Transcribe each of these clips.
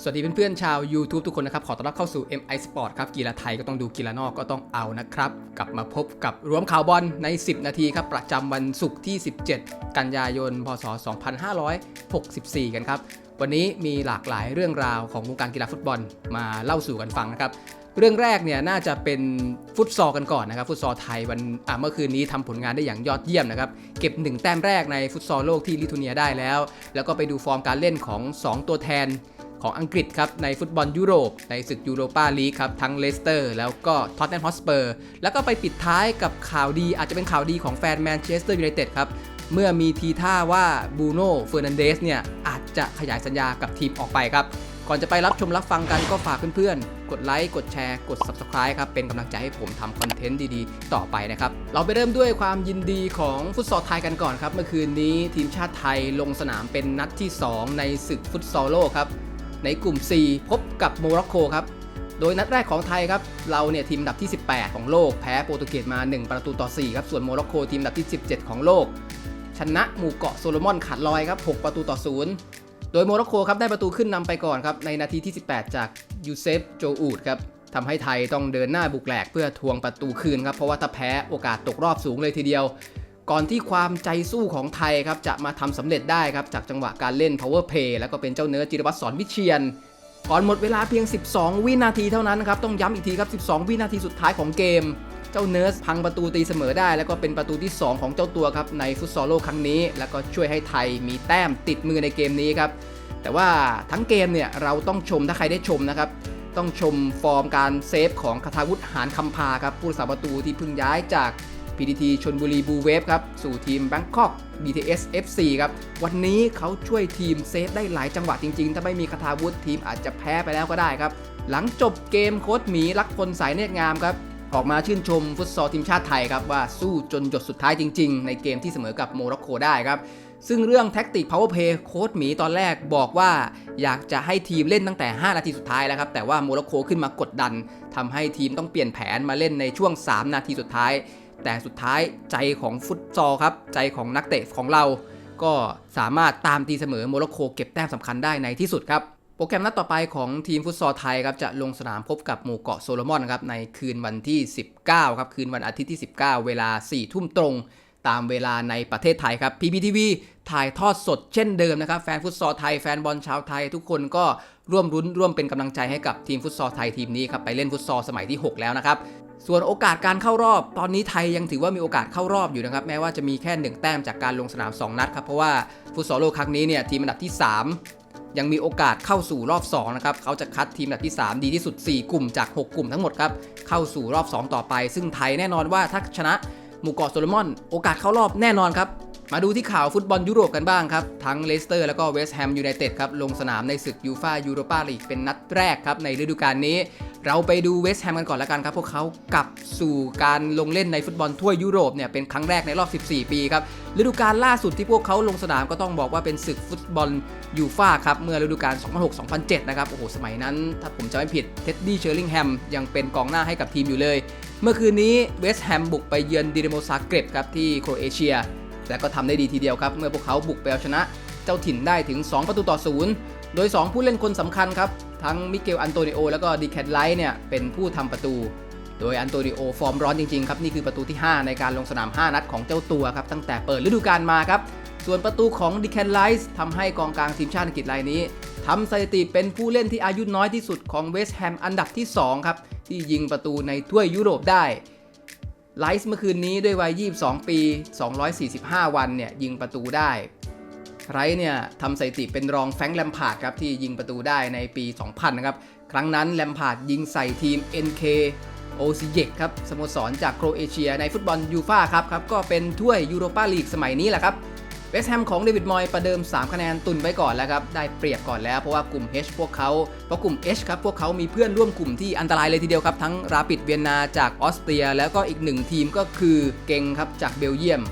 สวัสดีเพื่อนๆชาว YouTube ทุกคนนะครับ ขอต้อนรับเข้าสู่ MI Sport ครับ กีฬาไทยก็ต้องดูกีฬานอกก็ต้องเอานะครับ กลับมาพบกับรวมข่าวบอลใน 10 นาทีครับ ประจำวันศุกร์ที่ 17 กันยายน พศ 2564 กันครับ วันนี้มีหลากหลายเรื่องราวของวงการกีฬาฟุตบอลมาเล่าสู่กันฟังนะครับเรื่องแรกเนี่ยน่าจะเป็นฟุตซอลกันก่อนนะครับฟุตซอลไทยวันเมื่อคืนนี้ทำผลงานได้อย่างยอดเยี่ยมนะครับเก็บ 1 แต้มแรกในฟุตซอลโลกที่ลิทัวเนียได้แล้ว แล้วก็ไปดูฟอร์มการเล่นของ 2 ตัวแทน ของอังกฤษครับในฟุตบอลยุโรป ในศึกยูโรปาลีกครับทั้งเลสเตอร์แล้วก็ท็อตแนมฮอสเปอร์แล้วก็ไปปิดท้ายกับข่าวดีอาจจะเป็นข่าวดีของแฟนแมนเชสเตอร์ยูไนเต็ดครับเมื่อมีทีท่าว่าบูโน่เฟอร์นันเดสเนี่ยอาจจะขยายสัญญากับทีมออกไปครับ ก่อนจะไปรับชมรับฟังกันก็ฝากเพื่อนๆ กดไลค์ กดแชร์ กด Subscribe ครับ เป็นกำลังใจให้ผมทำคอนเทนต์ดีๆ ต่อไปนะครับ เราไปเริ่มด้วยความยินดีของฟุตซอลไทยกันก่อนครับ เมื่อคืนนี้ทีมชาติไทยลงสนามเป็นนัดที่ 2 ในศึกฟุตซอลโลกครับ ในกลุ่ม C พบกับโมร็อกโกครับ โดยนัดแรกของไทยครับ เราเนี่ยทีมดับที่ 18 ของโลก แพ้โปรตุเกสมา 1 ประตูต่อ 4 ครับ ส่วนโมร็อกโกทีมดับที่ 17 ของโลก ชนะหมู่เกาะโซโลมอนขาดลอยครับ 6 ประตูต่อ 0 โดยโมร็อกโกครับได้ประตูขึ้นนำไปก่อนครับในนาทีที่ 18 จากยูเซฟโจอูดครับทำให้ไทยต้องเดินหน้าบุกแหลกเพื่อทวงประตูคืนครับเพราะว่าถ้าแพ้โอกาสตกรอบสูงเลยทีเดียว ก่อนที่ความใจสู้ของไทยครับจะมาทำสำเร็จได้ครับจากจังหวะการเล่น power play แล้วก็เป็นเจ้าเนื้อจิรวัตรสอนวิเชียน ก่อนหมดเวลาเพียง 12 วินาทีเท่านั้นนะครับต้องย้ำอีกทีครับ 12 วินาทีสุดท้ายของเกม เจ้าเนิร์สพังประตูตีเสมอได้ แล้วก็เป็นประตูที่ 2 ของเจ้าตัวครับในฟุตซอลโลกครั้งนี้ แล้วก็ช่วยให้ไทยมีแต้มติดมือในเกมนี้ครับแต่ว่าทั้งเกมเนี่ยเราต้องชมถ้าใครได้ชมนะครับต้องชมฟอร์มการเซฟของคาทาวุฒิหารคำพาครับผู้รักษาประตูที่เพิ่งย้ายจาก PTT ชนบุรีบูเวฟครับ สู่ทีม Bangkok BTS FC ครับ วันนี้เขาช่วยทีมเซฟได้หลายจังหวะจริง ๆ ถ้าไม่มีคาทาวุฒิทีมอาจจะแพ้ไปแล้วก็ได้ครับ หลังจบเกมโค้ชหมีรักพลสายเนตรงามครับ ออกมาชื่นชมฟุตซอลทีมชาติไทยครับ ว่าสู้จนหยดสุดท้ายจริง ๆ ในเกมที่เสมอกับโมร็อกโกได้ครับซึ่งเรื่องแท็กติก power play โค้ชหมีตอนแรกบอกว่า อยากจะให้ทีมเล่นตั้งแต่ 5 นาทีสุดท้ายแล้วครับ แต่ว่าโมร็อกโกขึ้นมากดดันทำให้ทีมต้องเปลี่ยนแผนมาเล่นในช่วง 3 นาทีสุดท้าย แต่สุดท้ายใจของฟุตซอลครับ ใจของนักเตะของเรา ก็สามารถตามตีเสมอโมร็อกโกเก็บแต้มสำคัญได้ในที่สุดครับโปรแกรมนัดต่อไปของทีมฟุตซอลไทยครับจะลงสนามพบกับหมู่เกาะโซโลมอนครับในคืนวันที่ 19 ครับ คืนวันอาทิตย์ที่ 19 เวลา 4 ทุ่มตรง ตามเวลาในประเทศไทยครับ PPTV ถ่ายทอดสดเช่นเดิมนะครับ แฟนฟุตซอลไทย แฟนบอลชาวไทย ทุกคนก็ ร่วมรุ้นร่วมเป็นกำลังใจให้กับทีมฟุตซอลไทยทีมนี้ครับไปเล่นฟุตซอลสมัยที่ 6 แล้วนะครับส่วนโอกาสการเข้ารอบ ตอนนี้ไทยยังถือว่ามีโอกาสเข้ารอบอยู่นะครับแม้ว่าจะมีแค่ 1 แต้มจากการลงสนาม 2 นัดครับเพราะว่าฟุตซอลโลกครั้งนี้เนี่ยทีมอันดับที่ 3 ยังมีโอกาสเข้าสู่รอบ2นะครับเขาจะคัดทีมอันดับที่ 3 ดีที่สุด 4 กลุ่มจาก 6 กลุ่มทั้งหมดครับเข้าสู่รอบ 2 ต่อไป ซึ่งไทยแน่นอนว่าถ้าชนะหมู่เกาะโซโลมอน โอกาสเข้ารอบแน่นอนครับ มาดูที่ข่าวฟุตบอลยุโรปกันบ้างครับ ทั้งเลสเตอร์แล้วก็เวสต์แฮมยูไนเต็ดครับ ลงสนามในศึกยูฟายูโรปาลีกเป็นนัดแรกครับ ในฤดูกาลนี้ เราไปดูเวสต์แฮมกันก่อนล้วกันครับ พวกเขากลับสู่การลงเล่นในฟุตบอลทั่วยุโรปเนี่ยเป็นครั้งแรกในรอบ 14 ปีครับฤดูกาลล่าสุดที่พวกเขาลงสนามก็ต้องบอกว่าเป็นศึกฟุตบอลยูฟาครับเมื่อฤดูกาล 2006-2007 นะครับโอ้โหสมัยนั้น ถ้าผมจำไม่ผิดเท็ดดี้เชอร์ลิงแฮมยังเป็นกองหน้าให้กับทีมอยู่เลย เมื่อคืนนี้เวสต์แฮมบุกไปเยือนดิเรโมซาเกรบครับที่โครเอเชีย แต่ก็ทำได้ดีทีเดียวครับ เมื่อพวกเขาบุกไปเอาชนะ เจ้าถิ่นได้ถึง 2 ประตูต่อศูนย์โดย 2 ผู้เล่นคนสำคัญครับ ทั้งมิเกลอันโตนิโอแล้วก็ดีแคทไลท์เนี่ยเป็นผู้ทำประตู โดยอันโตนิโอฟอร์มร้อนจริงๆครับนี่คือประตูที่ 5 ในการลงสนาม 5 นัดของเจ้าตัวครับตั้งแต่เปิดฤดูกาลมาครับส่วนประตูของดีแคนไลท์ทำให้กองกลางทีมชาติอังกฤษรายนี้ทำสถิติเป็นผู้เล่นที่อายุน้อยที่สุดของเวสต์แฮมอันดับที่สองครับ ที่ยิงประตูในถ้วยยุโรปได้ ไลซ์เมื่อคืนนี้ด้วยวัย 22 ปี 245 วันเนี่ยยิงประตูได้ไรท์เนี่ยทำสถิติเป็นรองแฟงแลมพาร์ดครับที่ยิงประตูได้ในปี 2000 นะครับ ครั้งนั้นแลมพาร์ดยิงใส่ทีม NK โอซิเยกครับสโมสรจากโครเอเชียในฟุตบอลยูฟ่าครับครับ ก็เป็นถ้วยยูโรปาลีกสมัยนี้แหละครับ เวสต์แฮมของเดวิดมอยประเดิม 3 คะแนนตุนไว้ก่อนแล้วครับ ได้เปรียบก่อนแล้วเพราะว่ากลุ่ม H พวกเขาเพราะกลุ่ม H ครับพวกเขามีเพื่อนร่วมกลุ่มที่อันตรายเลยทีเดียวครับ ทั้งราปิดเวียนนาจากออสเตรีย แล้วก็อีกหนึ่งทีมก็คือเกงครับจากเบลเยียม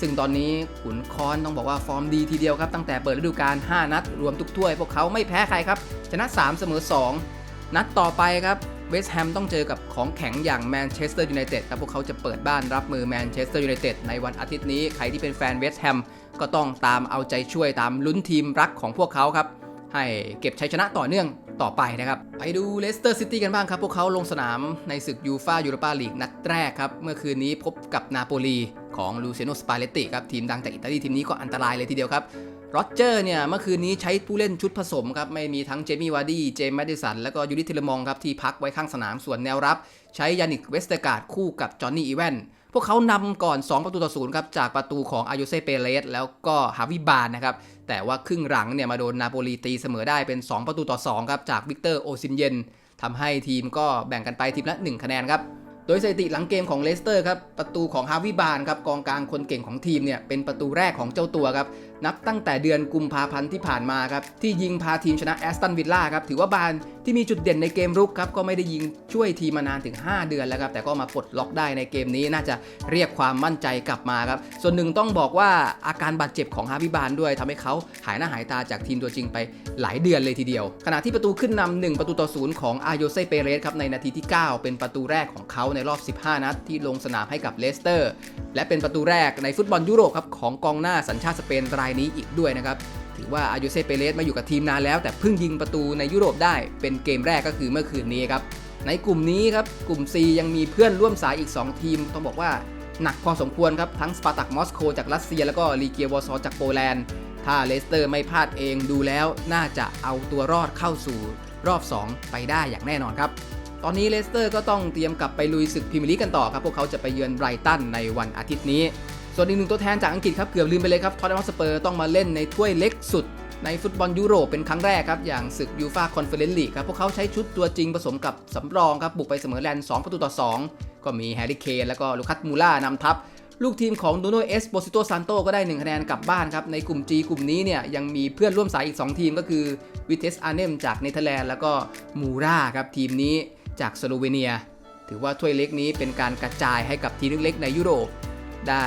ซึ่งตอนนี้ขุนคอนต้องบอกว่าฟอร์มดีทีเดียวครับตั้งแต่เปิดฤดูกาล5นัดรวมทุกถ้วย พวกเขาไม่แพ้ใครครับชนะ 3 เสมอ 2 นัดต่อไปครับ เวสต์แฮมต้องเจอกับของแข็งอย่างแมนเชสเตอร์ยูไนเต็ดครับพวกเขาจะเปิดบ้านรับมือแมนเชสเตอร์ยูไนเต็ดในวันอาทิตย์นี้ ใครที่เป็นแฟนเวสต์แฮมก็ต้องตามเอาใจช่วยตามลุ้นทีมรักของพวกเขาครับ ให้เก็บชัยชนะต่อเนื่องต่อไปนะครับ ไปดูเลสเตอร์ซิตี้กันบ้างครับ พวกเขาลงสนามในศึกยูฟายูโรปาลีกนัดแรกครับ เมื่อคืนนี้พบกับนาโปลีของลูเซโนสปาเลตติครับ ทีมดังจากอิตาลีทีมนี้ก็อันตรายเลยทีเดียวครับ โรเจอร์เนี่ยเมื่อคืนนี้ใช้ผู้เล่นชุดผสมครับไม่มีทั้งเจมี่วาร์ดี้เจมส์แมดดิสันแล้วก็ยูริเทเลมองครับที่พักไว้ข้างสนามส่วนแนวรับ ใช้ยานิกเวสเตอร์การ์ดคู่กับจอห์นนี่อีแวนพวกเขานำก่อน 2 ประตูต่อศูนย์ครับจากประตูของอายุเซเปเรสแล้วก็ฮาวิบานนะครับแต่ว่าครึ่งหลังเนี่ยมาโดนนาโปลีตีเสมอได้เป็น 2 ประตูต่อ2ครับจากวิกเตอร์โอซินเยนทำให้ทีมก็แบ่งกันไปทีมละ 1 คะแนนครับโดยสถิติหลังเกมของเลสเตอร์ครับประตูของฮาวิบานครับกองกลางคนเก่งของทีมเนี่ยเป็นประตูแรกของเจ้าตัวครับนับตั้งแต่เดือนกุมภาพันธ์ที่ผ่านมาครับ ที่ยิงพาทีมชนะแอสตันวิลล่าครับ ถือว่าบานที่มีจุดเด่นในเกมรุกครับ ก็ไม่ได้ยิงช่วยทีมมานานถึง 5 เดือนแล้วครับ แต่ก็มาปลดล็อกได้ในเกมนี้น่าจะเรียกความมั่นใจกลับมาครับ ส่วนหนึ่งต้องบอกว่าอาการบาดเจ็บของฮาวิบานด้วยทำให้เขาหายหน้าหายตาจากทีมตัวจริงไปหลายเดือนเลยทีเดียว ขณะที่ประตูขึ้นนำหนึ่งประตูต่อศูนย์ของอาโยเซเปเรสครับในนาทีที่ 9 เป็นประตูแรกของเขาในรอบ 15 นัดที่ลงสนามให้กับเลสเตอร์ และเป็นประตูแรกในฟุตบอลยุโรปครับของกองหน้าสัญชาติสเปนรายนี้อีกด้วยนะครับถือว่าอายุเซเปเรสมาอยู่กับทีมนานแล้ว แต่เพิ่งยิงประตูในยุโรปได้เป็นเกมแรกก็คือเมื่อคืนนี้ครับในกลุ่มนี้ครับกลุ่ม C ยังมีเพื่อนร่วมสายอีก 2 ทีม ต้องบอกว่าหนักพอสมควรครับทั้งสปาร์ตักมอสโกจากรัสเซีย แล้วก็ลีเกียวอร์ซอจากโปแลนด์ ถ้าเลสเตอร์ไม่พลาดเองดูแล้วน่าจะเอาตัวรอดเข้าสู่รอบ 2 ไปได้อย่างแน่นอนครับ ตอนนี้เลสเตอร์ก็ต้องเตรียมกลับไปลุยศึกพรีเมียร์ลีกกันต่อครับ พวกเขาจะไปเยือนไบรตันในวันอาทิตย์นี้ ส่วนอีกหนึ่งตัวแทนจากอังกฤษครับเกือบลืมไปเลยครับทอตแนมสเปอร์ต้องมาเล่นในถ้วยเล็กสุดในฟุตบอลยุโรปเป็นครั้งแรกครับ อย่างศึกยูฟาคอนเฟอเรนซ์ลีกครับ พวกเขาใช้ชุดตัวจริงผสมกับสำรองครับ บุกไปเสมอแลนด์ 2 ประตูต่อ 2 ก็มีแฮร์รี่เคนแล้วก็ลูคัสมูล่านำทัพ ลูกทีมของโดโนเอสโบซิโตซานโตก็ได้ 1 คะแนนกลับบ้านครับ ในกลุ่ม G กลุ่มนี้เนี่ย ยังมีเพื่อนร่วมสายอีก 2 ทีมก็คือวิเทสอาร์เนมจากเนเธอร์แลนด์แล้วก็มูราครับทีมนี้จากสโลเวเนีย ถือว่าถ้วยเล็กนี้เป็นการกระจายให้กับทีมเล็กๆในยุโรป ได้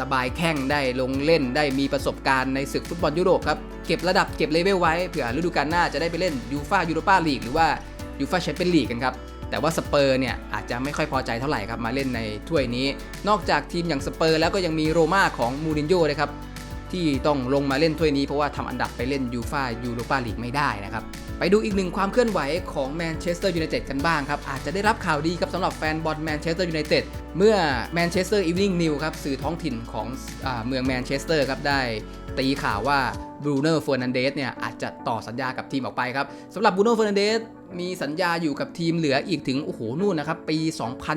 ระบายแข้งได้ลงเล่นได้มีประสบการณ์ในศึกฟุตบอลยุโรปครับ เก็บระดับเก็บเลเวลไว้เผื่อฤดูกาลหน้าจะได้ไปเล่นยูฟายูโรปาลีกหรือว่ายูฟาแชมเปี้ยนลีกกันครับแต่ว่าสเปอร์เนี่ยอาจจะไม่ค่อยพอใจเท่าไหร่ครับมาเล่นในถ้วยนี้ นอกจากทีมอย่างสเปอร์แล้วก็ยังมีโรม่าของมูรินโญ่นะครับที่ต้องลงมาเล่นถ้วยนี้เพราะว่าทำอันดับไปเล่นยูฟายูโรปาลีกไม่ได้นะครับ ไปดูอีกหนึ่งความเคลื่อนไหวของแมนเชสเตอร์ยูไนเต็ดกันบ้างครับ อาจจะได้รับข่าวดีครับสำหรับแฟนบอลแมนเชสเตอร์ยูไนเต็ดเมื่อแมนเชสเตอร์อีฟนิ่งนิวครับสื่อท้องถิ่นของอเมืองแมนเชสเตอร์ครับได้ตีข่าวว่าบรูโน่เฟอร์นันเดสเนี่ยอาจจะต่อสัญญากับทีมออกไปครับสำหรับบรูโน่เฟอร์นันเดสมีสัญญาอยู่กับทีมเหลืออีกถึงโอ้โหนู่นนะครับปี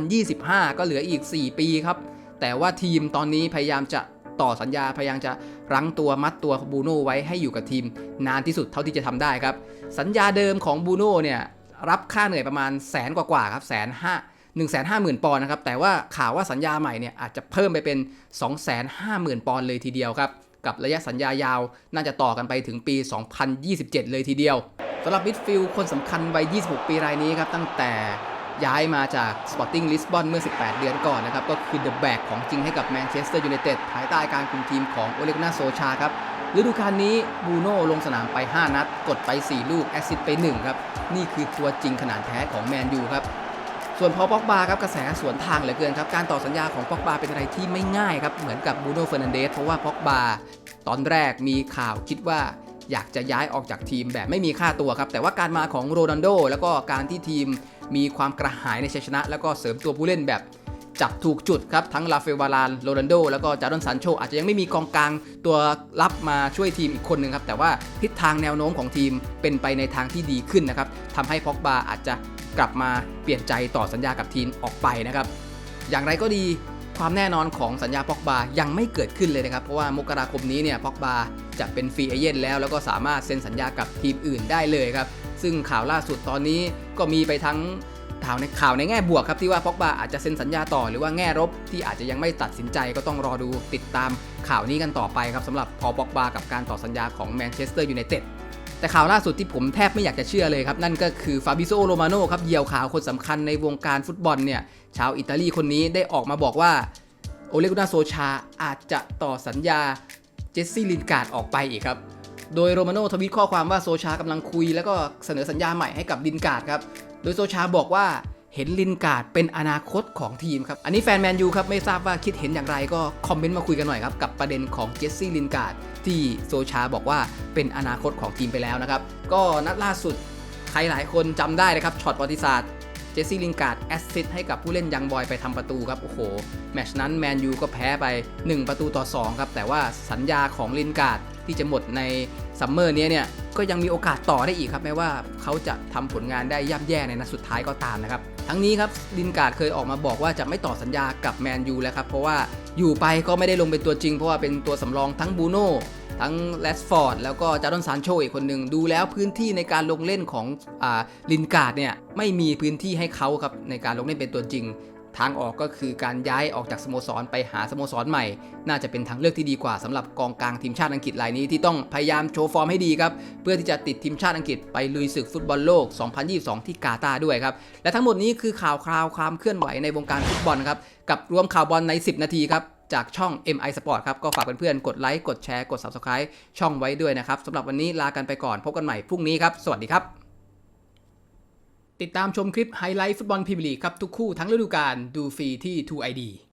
2025 ก็เหลืออีก 4 ปีครับแต่ว่าทีมตอนนี้พยายามจะต่อสัญญาพยายามจะ รั้งตัวมัดตัวบูโน่ไว้ให้อยู่กับทีม นานที่สุดเท่าที่จะทำได้ครับ สัญญาเดิมของบูโน่เนี่ยรับค่าเหนื่อยประมาณแสนกว่าๆครับแสนห้าหนึ่งแสนห้าหมื่นปอนด์นะครับ แต่ว่าข่าวว่าสัญญาใหม่เนี่ยอาจจะเพิ่มไปเป็น2องแสนห้าหมื่นปอนด์เลยทีเดียวครับ กับระยะสัญญายาวน่าจะต่อกันไปถึงปี 2027 เลยทีเดียวสำหรับมิดฟิลด์คนสำคัญวัย 26 ปีรายนี้ครับ ตั้งแต่ ย้ายมาจาก Sporting Lisbon เมื่อ 18 เดือนก่อนนะครับ ก็คือ The Back ของจริงให้กับ Manchester United ภายใต้การคุมทีมของโอเลกนาโซชาครับฤดูกาลนี้บูโน่ลงสนามไป 5 นัด กดไป 4 ลูก แอซิสไป 1 ครับ นี่คือตัวจริงขนาดแท้ของแมนยูครับ ส่วนพอป็อกบาครับกระแสสวนทางเหลือเกินครับ การต่อสัญญาของป็อกบาเป็นอะไรที่ไม่ง่ายครับ เหมือนกับบูโน่เฟอร์นันเดสเพราะว่าป็อกบาตอนแรกมีข่าวคิดว่าอยากจะย้ายออกจากทีมแบบไม่มีค่าตัวครับ แต่ว่าการมาของโรนัลโดแล้วก็การที่ทีม มีความกระหายในชัยชนะ แล้วก็เสริมตัวผู้เล่นแบบจับถูกจุดครับ ทั้งลาเฟลวารานโรนัลโด แล้วก็จาร์ดอนซันโชอาจจะยังไม่มีกองกลางตัวรับมาช่วยทีมอีกคนหนึ่งครับ แต่ว่าทิศทางแนวโน้มของทีมเป็นไปในทางที่ดีขึ้นนะครับทำให้พ็อกบาอาจจะกลับมาเปลี่ยนใจต่อสัญญากับทีมออกไปนะครับ อย่างไรก็ดีความแน่นอนของสัญญาพ็อกบายังไม่เกิดขึ้นเลยนะครับ เพราะว่ามกราคมนี้เนี่ยพ็อกบาจะเป็นฟรีเอเย่นแล้ว แล้วก็สามารถเซ็นสัญญากับทีมอื่นได้เลยครับ ซึ่งข่าวล่าสุดตอนนี้ ก็มีไปทั้งข่าวในข่าวในแง่บวกครับที่ว่าพ็อกบาอาจจะเซ็นสัญญาต่อหรือว่าแง่ลบที่อาจจะยังไม่ตัดสินใจก็ต้องรอดูติดตามข่าวนี้กันต่อไปครับสำหรับพอพ็อกบากับการต่อสัญญาของแมนเชสเตอร์ยูไนเต็ดแต่ข่าวล่าสุดที่ผมแทบไม่อยากจะเชื่อเลยครับ นั่นก็คือฟาบิโซโรมาโน่ครับเหยี่ยวข่าวคนสำคัญในวงการฟุตบอลเนี่ยชาวอิตาลีคนนี้ได้ออกมาบอกว่าโอเลกุนาโซชาอาจจะต่อสัญญาเจสซี่ลินการ์ดออกไปอีกครับ โดยโรมาโนทวีตข้อความว่าโซชากำลังคุย แล้วก็เสนอสัญญาใหม่ให้กับลินการ์ดครับ โดยโซชาบอกว่าเห็นลินการ์ดเป็นอนาคตของทีมครับ อันนี้แฟนแมนยูครับ ไม่ทราบว่าคิดเห็นอย่างไรก็คอมเมนต์มาคุยกันหน่อยครับ กับประเด็นของเจสซี่ลินการ์ดที่โซชาบอกว่าเป็นอนาคตของทีมไปแล้วนะครับ ก็นัดล่าสุดใครหลายคนจำได้นะครับช็อตประวัติศาสตร์เจสซี่ลินการ์ดแอสซิสต์ให้กับผู้เล่นยังบอยไปทำประตูครับ โอ้โห แมชนั้นแมนยูก็แพ้ไป 1 ประตูต่อ 2 ครับ แต่ว่าสัญญาของลินการ์ด ที่จะหมดในซัมเมอร์นี้เนี่ยก็ยังมีโอกาสต่อได้อีกครับแม้ว่าเขาจะทำผลงานได้ย่ำแย่ในนัดสุดท้ายก็ตามนะครับ ทั้งนี้ครับลินการ์ดเคยออกมาบอกว่าจะไม่ต่อสัญญากับแมนยูแล้วครับเพราะว่าอยู่ไปก็ไม่ได้ลงเป็นตัวจริง เพราะว่าเป็นตัวสำรองทั้งบูโน่ทั้งแรสฟอร์ดแล้วก็จาร์ดอนซานโชอีกคนหนึ่งดูแล้วพื้นที่ในการลงเล่นของอลินการ์ดเนี่ยไม่มีพื้นที่ให้เขาครับในการลงเล่นเป็นตัวจริง ทางออกก็คือการย้ายออกจากสโมสรไปหาสโมสรใหม่ น่าจะเป็นทางเลือกที่ดีกว่าสำหรับกองกลางทีมชาติอังกฤษรายนี้ที่ต้องพยายามโชว์ฟอร์มให้ดีครับ เพื่อที่จะติดทีมชาติอังกฤษไปลุยศึกฟุตบอลโลก 2022 ที่กาตาร์ด้วยครับ และทั้งหมดนี้คือข่าวคราวความเคลื่อนไหวในวงการฟุตบอลครับ กับรวมข่าวบอลใน 10 นาทีครับ จากช่อง MI Sport ครับ ก็ฝากเพื่อนๆ กดไลค์ กดแชร์ กด Subscribe ช่องไว้ด้วยนะครับสำหรับวันนี้ลากันไปก่อน พบกันใหม่พรุ่งนี้ครับ สวัสดีครับ ติดตามชมคลิปไฮไลท์ฟุตบอลพรีเมียร์ลีกครับ ทุกคู่ทั้งฤดูกาลดูฟรีที่ 2ID